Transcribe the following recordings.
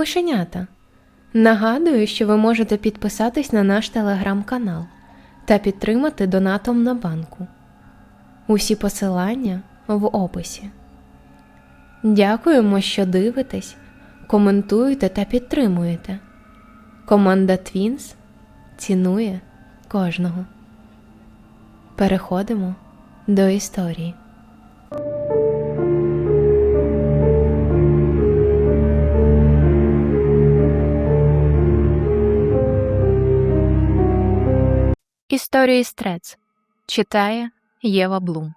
мишенята! Нагадую, що ви можете підписатись на наш телеграм-канал та підтримати донатом на банку. Усі посилання в описі. Дякуємо, що дивитесь, коментуєте та підтримуєте. Команда Twins цінує кожного. Переходимо до історії. Історії Стрец читає Єва Блум.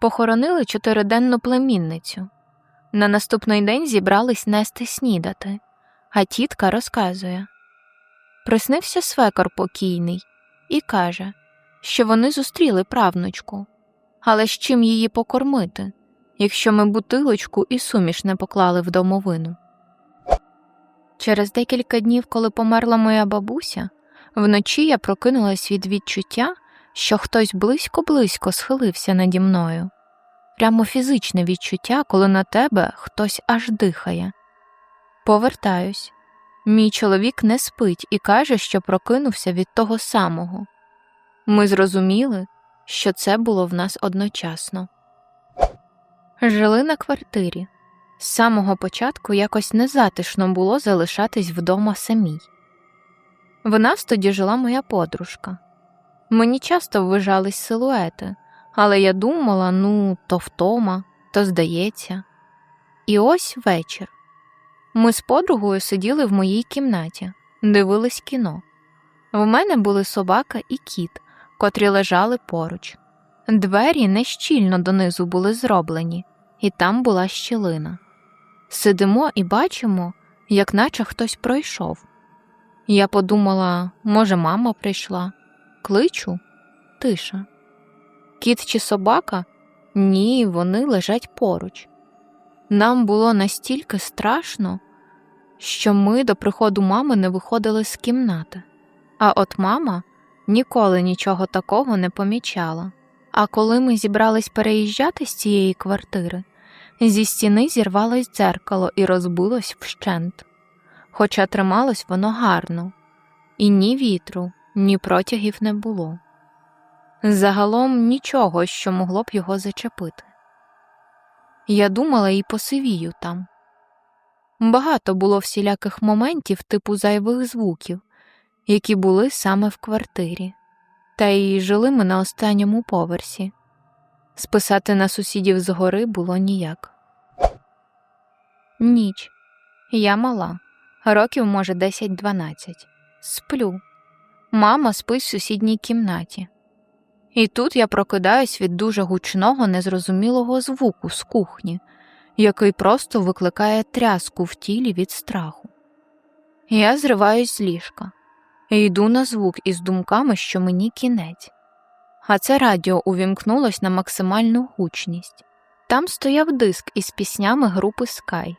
Похоронили чотириденну племінницю. На наступний день зібрались нести снідати, а тітка розказує Приснився свекор покійний і каже, що вони зустріли правнучку, але з чим її покормити, якщо ми бутилочку і суміш не поклали в домовину. Через декілька днів, коли померла моя бабуся, Вночі я прокинулась від відчуття, що хтось близько-близько схилився наді мною. Прямо фізичне відчуття, коли на тебе хтось аж дихає. Повертаюсь. Мій чоловік не спить і каже, що прокинувся від того самого. Ми зрозуміли, що це було в нас одночасно. Жили на квартирі. З самого початку якось незатишно було залишатись вдома самій. В нас тоді жила моя подружка. Мені часто ввижались силуети, але я думала, ну, то втома, то здається. І ось вечір. Ми з подругою сиділи в моїй кімнаті, дивились кіно. В мене були собака і кіт, котрі лежали поруч. Двері нещільно донизу були зроблені, і там була щілина. Сидимо і бачимо, як наче хтось пройшов. Я подумала, може, мама прийшла. Кличу тиша. Кіт чи собака? Ні, вони лежать поруч. Нам було настільки страшно, що ми до приходу мами не виходили з кімнати, а от мама ніколи нічого такого не помічала. А коли ми зібрались переїжджати з цієї квартири, зі стіни зірвалось дзеркало і розбилось вщент хоча трималось воно гарно, і ні вітру, ні протягів не було. Загалом нічого, що могло б його зачепити. Я думала і посивію там. Багато було всіляких моментів типу зайвих звуків, які були саме в квартирі, та й жили ми на останньому поверсі. Списати на сусідів згори було ніяк. Ніч. Я мала років, може, 10-12. Сплю. Мама спить в сусідній кімнаті. І тут я прокидаюсь від дуже гучного, незрозумілого звуку з кухні, який просто викликає тряску в тілі від страху. Я зриваюсь з ліжка і йду на звук із думками, що мені кінець. А це радіо увімкнулось на максимальну гучність. Там стояв диск із піснями групи Sky.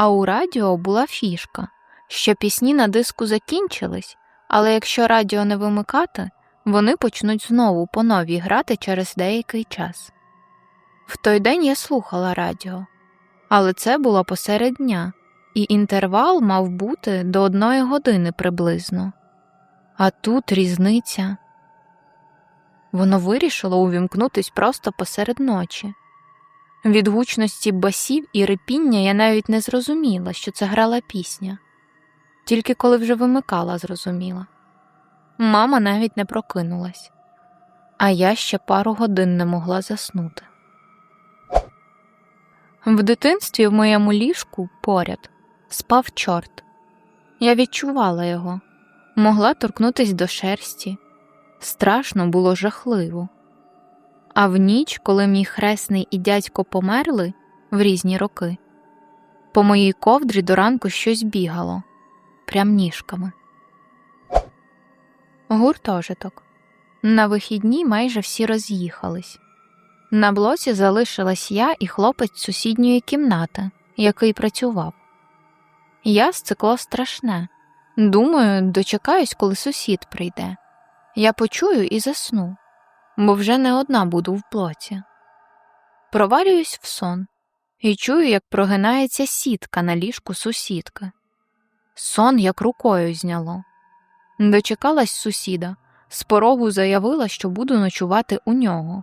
А у радіо була фішка, що пісні на диску закінчились, але якщо радіо не вимикати, вони почнуть знову по новій грати через деякий час. В той день я слухала радіо, але це було посеред дня, і інтервал мав бути до одної години приблизно. А тут різниця. Воно вирішило увімкнутись просто посеред ночі. Від гучності басів і репіння я навіть не зрозуміла, що це грала пісня, тільки коли вже вимикала, зрозуміла. Мама навіть не прокинулась, а я ще пару годин не могла заснути. В дитинстві в моєму ліжку поряд спав чорт. Я відчувала його, могла торкнутись до шерсті. Страшно було жахливо. А в ніч, коли мій хресний і дядько померли в різні роки, по моїй ковдрі до ранку щось бігало, прям ніжками. Гуртожиток. На вихідні майже всі роз'їхались. На блоці залишилась я і хлопець сусідньої кімнати, який працював. Я сцикло страшне. Думаю, дочекаюсь, коли сусід прийде. Я почую і засну бо вже не одна буду в блоці. Провалююсь в сон, і чую, як прогинається сітка на ліжку сусідки. Сон як рукою зняло. Дочекалась сусіда, з порогу заявила, що буду ночувати у нього.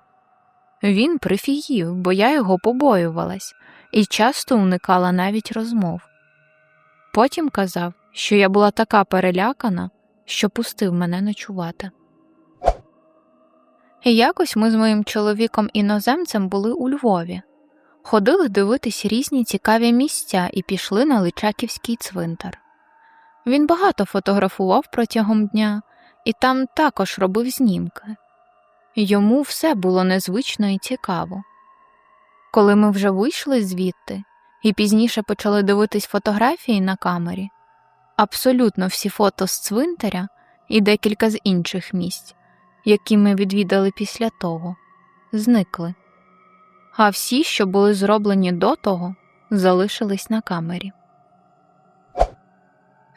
Він прифігів, бо я його побоювалась і часто уникала навіть розмов. Потім казав, що я була така перелякана, що пустив мене ночувати. І якось ми з моїм чоловіком іноземцем були у Львові, ходили дивитись різні цікаві місця і пішли на Личаківський цвинтар. Він багато фотографував протягом дня і там також робив знімки. Йому все було незвично і цікаво. Коли ми вже вийшли звідти і пізніше почали дивитись фотографії на камері, абсолютно всі фото з цвинтаря і декілька з інших місць, які ми відвідали після того, зникли. А всі, що були зроблені до того, залишились на камері.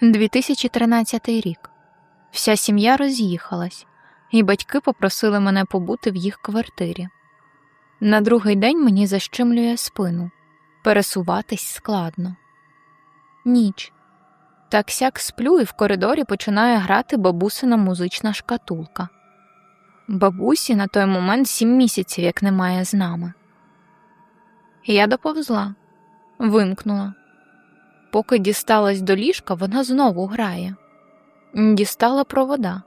2013 рік. Вся сім'я роз'їхалась, і батьки попросили мене побути в їх квартирі. На другий день мені защемлює спину, пересуватись складно. Ніч. Так сяк сплю, і в коридорі починає грати бабусина музична шкатулка. Бабусі на той момент сім місяців як немає з нами. Я доповзла, вимкнула. Поки дісталась до ліжка, вона знову грає. Дістала провода.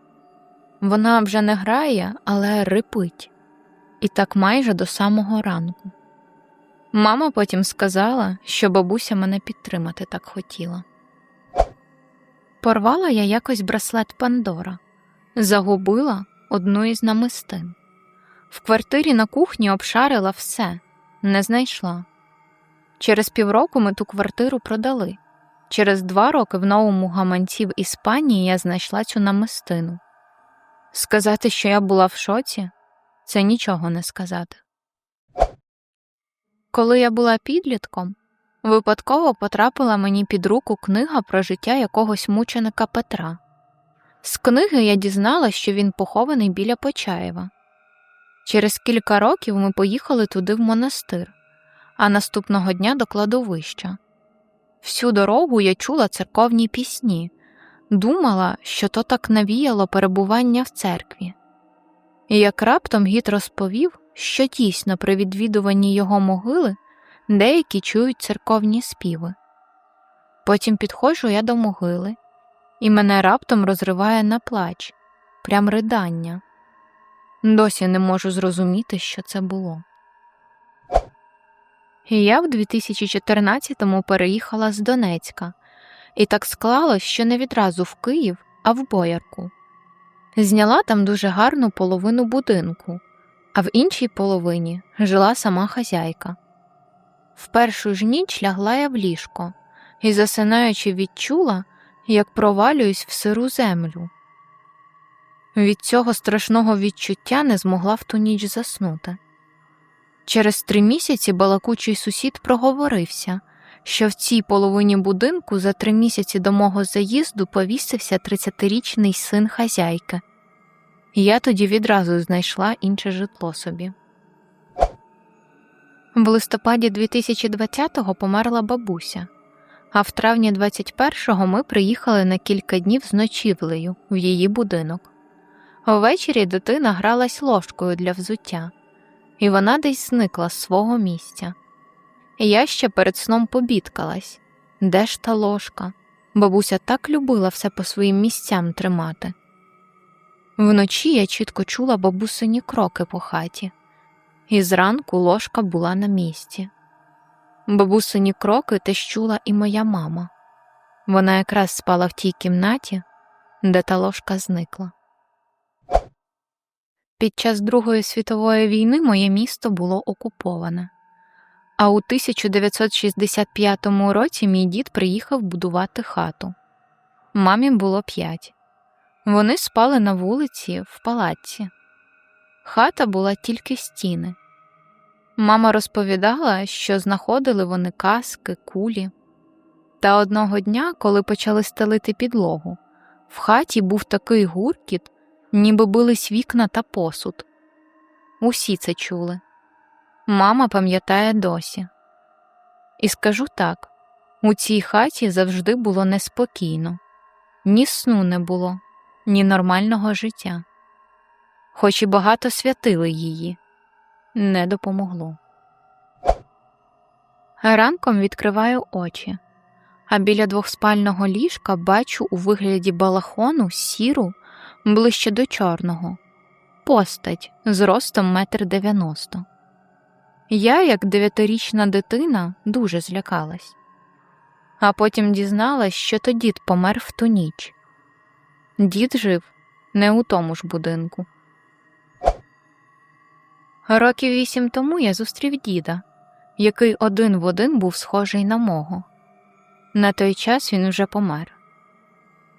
Вона вже не грає, але рипить. І так майже до самого ранку. Мама потім сказала, що бабуся мене підтримати так хотіла. Порвала я якось браслет Пандора, загубила одну із намистин. В квартирі на кухні обшарила все, не знайшла. Через півроку ми ту квартиру продали. Через два роки в новому гаманці в Іспанії я знайшла цю намистину. Сказати, що я була в шоці, це нічого не сказати. Коли я була підлітком, випадково потрапила мені під руку книга про життя якогось мученика Петра. З книги я дізналась, що він похований біля Почаєва. Через кілька років ми поїхали туди в монастир, а наступного дня до кладовища. Всю дорогу я чула церковні пісні, думала, що то так навіяло перебування в церкві. І як раптом гід розповів, що дійсно при відвідуванні його могили деякі чують церковні співи. Потім підходжу я до могили, і мене раптом розриває на плач, прям ридання. Досі не можу зрозуміти, що це було. Я в 2014-му переїхала з Донецька, і так склалось, що не відразу в Київ, а в Боярку. Зняла там дуже гарну половину будинку, а в іншій половині жила сама хазяйка. В першу ж ніч лягла я в ліжко і, засинаючи, відчула, як провалююсь в сиру землю. Від цього страшного відчуття не змогла в ту ніч заснути. Через три місяці балакучий сусід проговорився, що в цій половині будинку за три місяці до мого заїзду повісився 30-річний син хазяйки. Я тоді відразу знайшла інше житло собі. В листопаді 2020-го померла бабуся, а в травні 21-го ми приїхали на кілька днів з ночівлею в її будинок. Ввечері дитина гралась ложкою для взуття, і вона десь зникла з свого місця. Я ще перед сном побідкалась де ж та ложка? Бабуся так любила все по своїм місцям тримати. Вночі я чітко чула бабусині кроки по хаті, і зранку ложка була на місці. Бабусині кроки теж чула і моя мама. Вона якраз спала в тій кімнаті, де та ложка зникла. Під час Другої світової війни моє місто було окуповане, а у 1965 році мій дід приїхав будувати хату. Мамі було п'ять. Вони спали на вулиці в палаці. Хата була тільки стіни. Мама розповідала, що знаходили вони каски, кулі. Та одного дня, коли почали стелити підлогу, в хаті був такий гуркіт, ніби бились вікна та посуд. Усі це чули. Мама пам'ятає досі. І скажу так: у цій хаті завжди було неспокійно, ні сну не було, ні нормального життя. Хоч і багато святили її, не допомогло. Ранком відкриваю очі, а біля двохспального ліжка бачу у вигляді балахону сіру ближче до чорного, постать з ростом метр дев'яносто. Я, як дев'ятирічна дитина, дуже злякалась, а потім дізналась, що то дід помер в ту ніч. Дід жив не у тому ж будинку. Років вісім тому я зустрів діда, який один в один був схожий на мого. На той час він вже помер.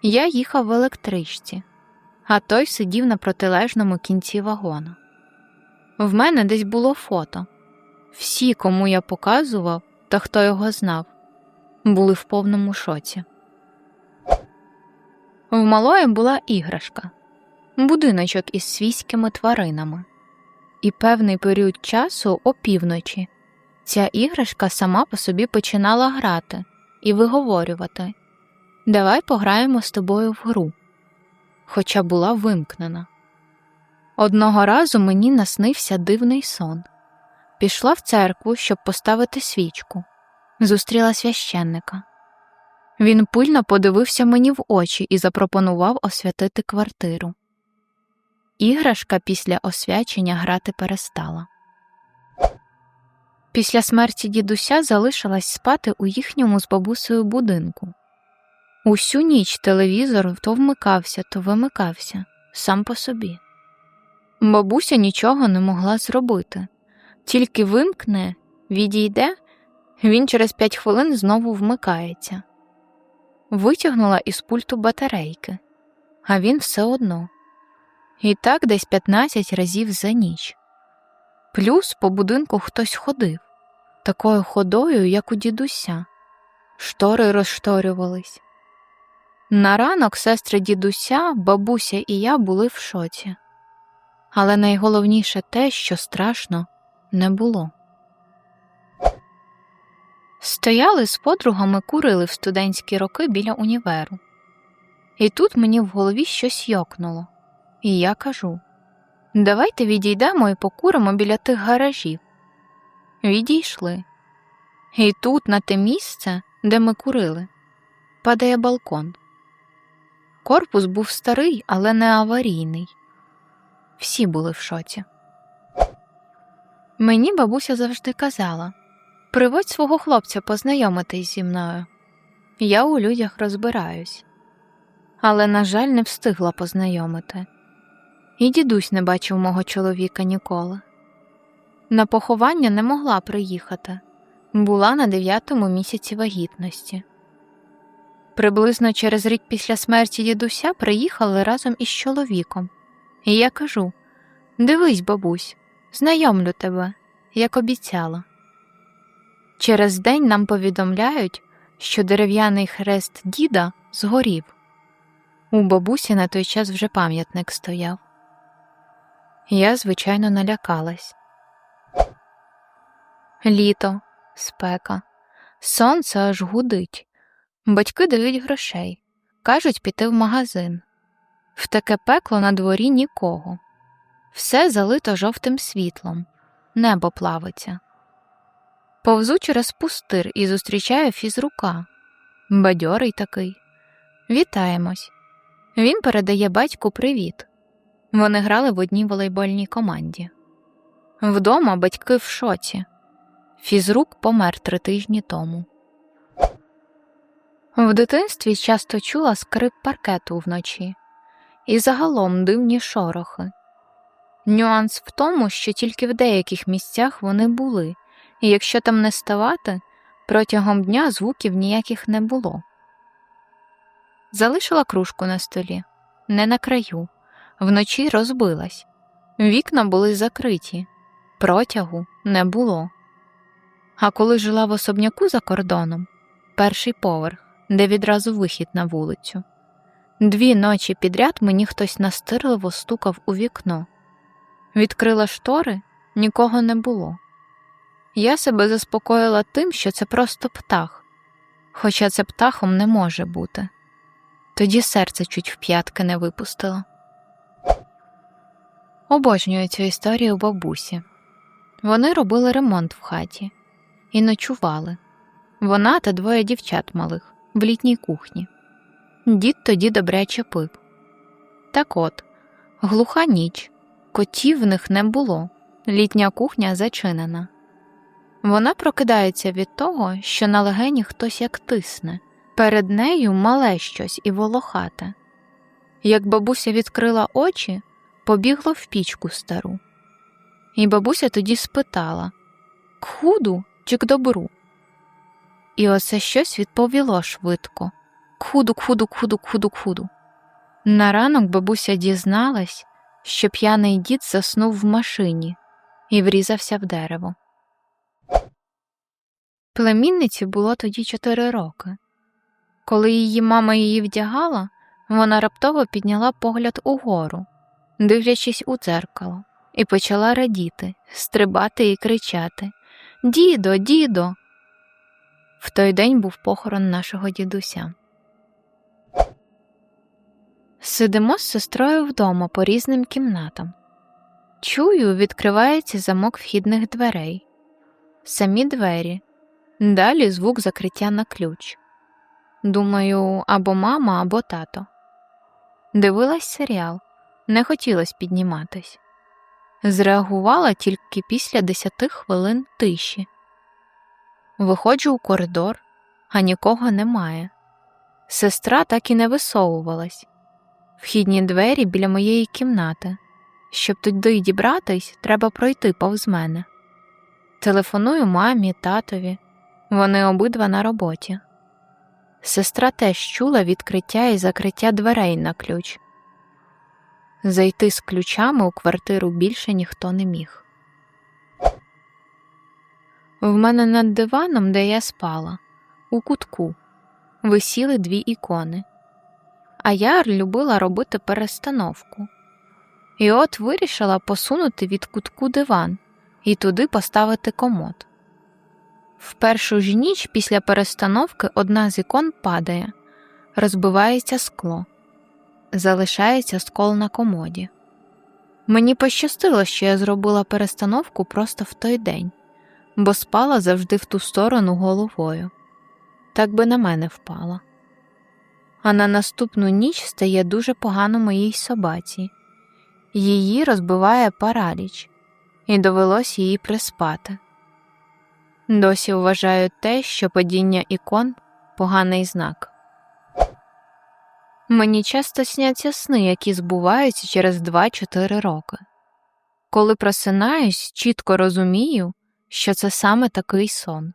Я їхав в електричці, а той сидів на протилежному кінці вагона. В мене десь було фото. Всі, кому я показував та хто його знав, були в повному шоці. В малої була іграшка, будиночок із свійськими тваринами. І певний період часу опівночі ця іграшка сама по собі починала грати і виговорювати Давай пограємо з тобою в гру, хоча була вимкнена. Одного разу мені наснився дивний сон. Пішла в церкву, щоб поставити свічку, зустріла священника. Він пильно подивився мені в очі і запропонував освятити квартиру. Іграшка після освячення грати перестала. Після смерті дідуся залишилась спати у їхньому з бабусею будинку. Усю ніч телевізор то вмикався, то вимикався сам по собі. Бабуся нічого не могла зробити, тільки вимкне, відійде, він через п'ять хвилин знову вмикається. Витягнула із пульту батарейки, а він все одно. І так десь 15 разів за ніч. Плюс по будинку хтось ходив, такою ходою, як у дідуся. Штори розшторювались. На ранок сестри дідуся, бабуся і я були в шоці. Але найголовніше те, що страшно не було. Стояли з подругами, курили в студентські роки біля універу. І тут мені в голові щось йокнуло. І я кажу: давайте відійдемо і покуримо біля тих гаражів. Відійшли. І тут, на те місце, де ми курили, падає балкон. Корпус був старий, але не аварійний. Всі були в шоці. Мені бабуся завжди казала приводь свого хлопця познайомитись зі мною. Я у людях розбираюсь, але, на жаль, не встигла познайомити. І дідусь не бачив мого чоловіка ніколи. На поховання не могла приїхати, була на дев'ятому місяці вагітності. Приблизно через рік після смерті дідуся приїхали разом із чоловіком, і я кажу: Дивись, бабусь, знайомлю тебе, як обіцяла. Через день нам повідомляють, що дерев'яний хрест діда згорів. У бабусі на той час вже пам'ятник стояв. Я, звичайно, налякалась. Літо, спека, сонце аж гудить. Батьки дають грошей, кажуть піти в магазин. В таке пекло на дворі нікого. Все залито жовтим світлом, небо плавиться. Повзу через пустир і зустрічаю фізрука. Бадьорий такий. Вітаємось. Він передає батьку привіт. Вони грали в одній волейбольній команді. Вдома батьки в шоці. Фізрук помер три тижні тому. В дитинстві часто чула скрип паркету вночі і загалом дивні шорохи. Нюанс в тому, що тільки в деяких місцях вони були, і якщо там не ставати, протягом дня звуків ніяких не було. Залишила кружку на столі, не на краю, вночі розбилась. Вікна були закриті, протягу не було. А коли жила в особняку за кордоном, перший поверх, де відразу вихід на вулицю. Дві ночі підряд мені хтось настирливо стукав у вікно. Відкрила штори, нікого не було. Я себе заспокоїла тим, що це просто птах, хоча це птахом не може бути. Тоді серце чуть в п'ятки не випустило. Обожнюю цю історію бабусі. Вони робили ремонт в хаті і ночували. Вона та двоє дівчат малих в літній кухні. Дід тоді добряче пив. Так от, глуха ніч, котів в них не було, літня кухня зачинена. Вона прокидається від того, що на легені хтось як тисне, перед нею мале щось і волохате. Як бабуся відкрила очі, побігло в пічку стару. І бабуся тоді спитала к худу чи к добру? І оце щось відповіло швидко к худу, к худу, к худу, к худу, к худу. На ранок бабуся дізналась, що п'яний дід заснув в машині і врізався в дерево. Племінниці було тоді чотири роки. Коли її мама її вдягала, вона раптово підняла погляд угору, дивлячись у дзеркало, і почала радіти, стрибати і кричати Дідо, дідо. В той день був похорон нашого дідуся. Сидимо з сестрою вдома по різним кімнатам. Чую, відкривається замок вхідних дверей. Самі двері. Далі звук закриття на ключ. Думаю, або мама, або тато. Дивилась серіал, не хотілося підніматись. Зреагувала тільки після десяти хвилин тиші. Виходжу у коридор, а нікого немає. Сестра так і не висовувалась. Вхідні двері біля моєї кімнати. Щоб туди дібратись, треба пройти повз мене. Телефоную мамі, татові. Вони обидва на роботі. Сестра теж чула відкриття і закриття дверей на ключ. Зайти з ключами у квартиру більше ніхто не міг. В мене над диваном, де я спала, у кутку, висіли дві ікони. А я любила робити перестановку. І от вирішила посунути від кутку диван і туди поставити комод. В першу ж ніч після перестановки одна з ікон падає, розбивається скло, залишається скол на комоді. Мені пощастило, що я зробила перестановку просто в той день, бо спала завжди в ту сторону головою, так би на мене впала. А на наступну ніч стає дуже погано моїй собаці. Її розбиває параліч, і довелось її приспати. Досі вважаю те, що падіння ікон поганий знак. Мені часто сняться сни, які збуваються через 2-4 роки. Коли просинаюсь, чітко розумію, що це саме такий сон.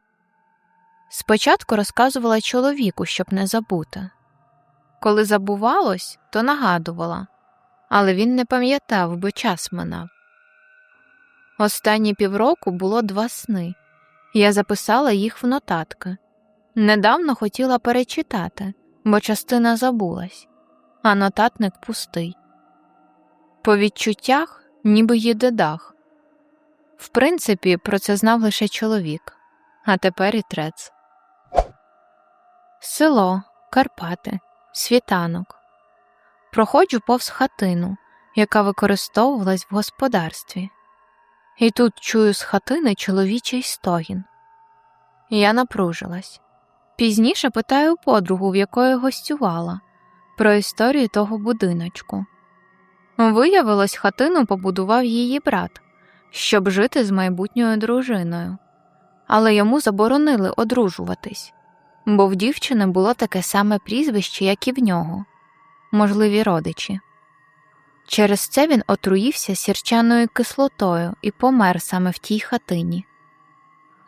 Спочатку розказувала чоловіку, щоб не забути. Коли забувалось, то нагадувала, але він не пам'ятав, бо час минав. Останні півроку було два сни. Я записала їх в нотатки. Недавно хотіла перечитати, бо частина забулась, а нотатник пустий. По відчуттях, ніби їде дах. В принципі, про це знав лише чоловік, а тепер і трец. Село, Карпати, світанок. Проходжу повз хатину, яка використовувалась в господарстві. І тут чую з хатини чоловічий стогін. Я напружилась. Пізніше питаю подругу, в якої гостювала, про історію того будиночку. Виявилось, хатину побудував її брат, щоб жити з майбутньою дружиною, але йому заборонили одружуватись, бо в дівчини було таке саме прізвище, як і в нього можливі родичі. Через це він отруївся сірчаною кислотою і помер саме в тій хатині.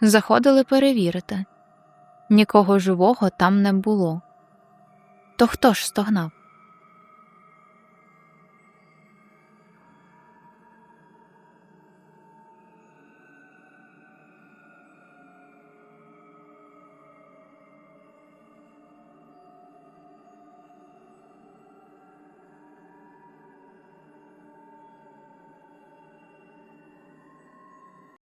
Заходили перевірити. Нікого живого там не було. То хто ж стогнав?